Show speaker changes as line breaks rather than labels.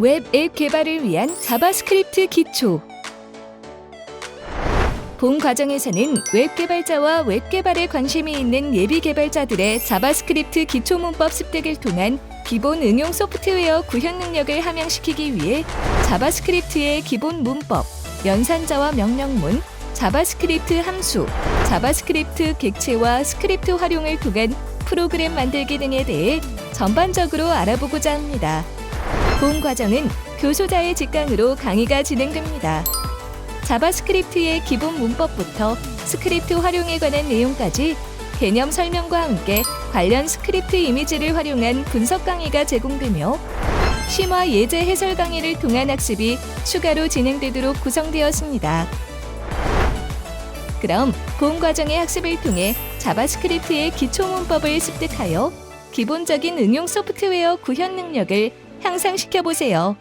웹 앱 개발을 위한 자바스크립트 기초. 본 과정에서는 웹 개발자와 웹 개발에 관심이 있는 예비 개발자들의 자바스크립트 기초 문법 습득을 통한 기본 응용 소프트웨어 구현 능력을 함양시키기 위해 자바스크립트의 기본 문법, 연산자와 명령문, 자바스크립트 함수, 자바스크립트 객체와 스크립트 활용을 통한 프로그램 만들기 등에 대해 전반적으로 알아보고자 합니다. 본 과정은 교소자의 직강으로 강의가 진행됩니다. 자바스크립트의 기본 문법부터 스크립트 활용에 관한 내용까지 개념 설명과 함께 관련 스크립트 이미지를 활용한 분석 강의가 제공되며 심화 예제 해설 강의를 통한 학습이 추가로 진행되도록 구성되었습니다. 그럼 본 과정의 학습을 통해 자바스크립트의 기초 문법을 습득하여 기본적인 응용 소프트웨어 구현 능력을 향상시켜 보세요.